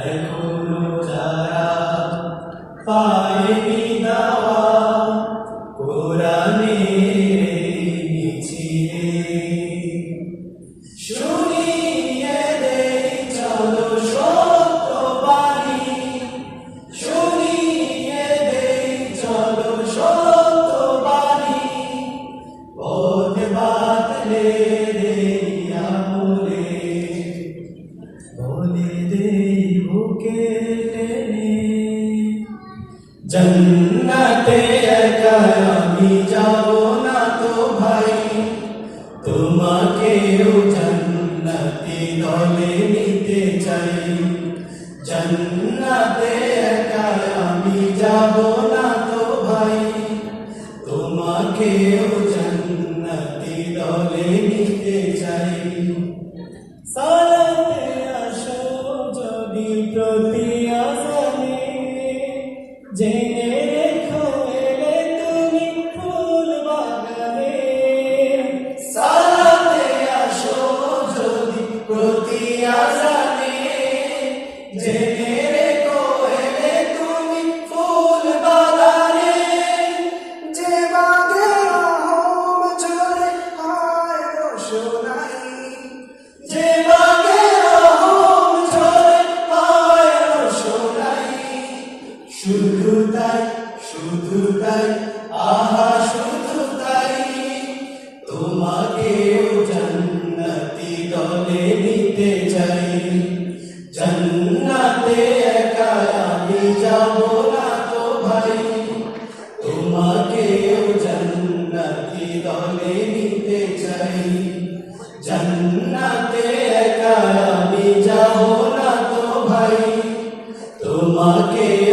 এখনো যারা পায়নি বুকে টেনে জন্নতে একা আমি যাব না তো ভাই তোমাকেও জন্নতি দলে নিতে চাই জন্নতে একা আমি যাব না তো ভাই তোমাকেও জন্নতি দলে নিতে চাই প্রতি আসানে জেনে শুধু তাই শুধু তাই আহা শুধু তাই তোমাকেও জান্নাতি দলে নিতে চাই। জান্নাতে একা আমি যাব না তো ভাই। তোমাকেও জান্নাতি দলে নিতে চাই। জান্নাতে একা আমি যাব না তো ভাই। তোমাকেও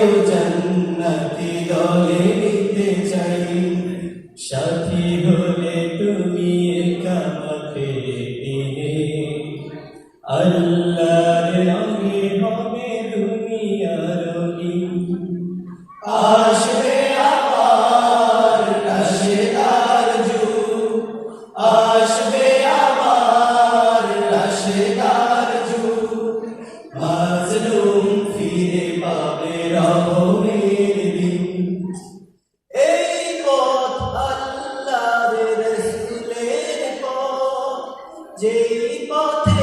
দিন এই পথ পথে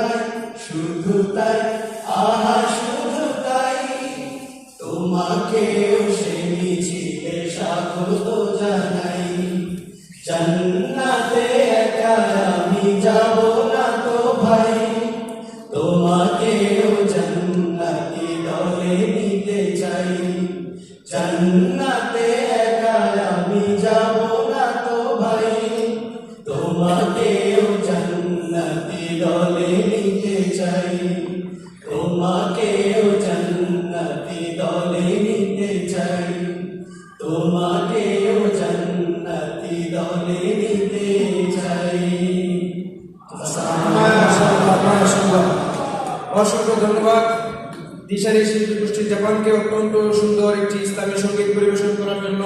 তাই শুধু তাই আহা শুধু তাই। তোমাকেও সে মিছিলে স্বাগত। তোমাকেও জান্নাতি দলে নিতে চাই। অসংখ্য ধন্যবাদ দিশারি শিল্পী গোষ্ঠী জাপানকে অত্যন্ত সুন্দর একটি ইসলামী সংগীত পরিবেশন করার জন্য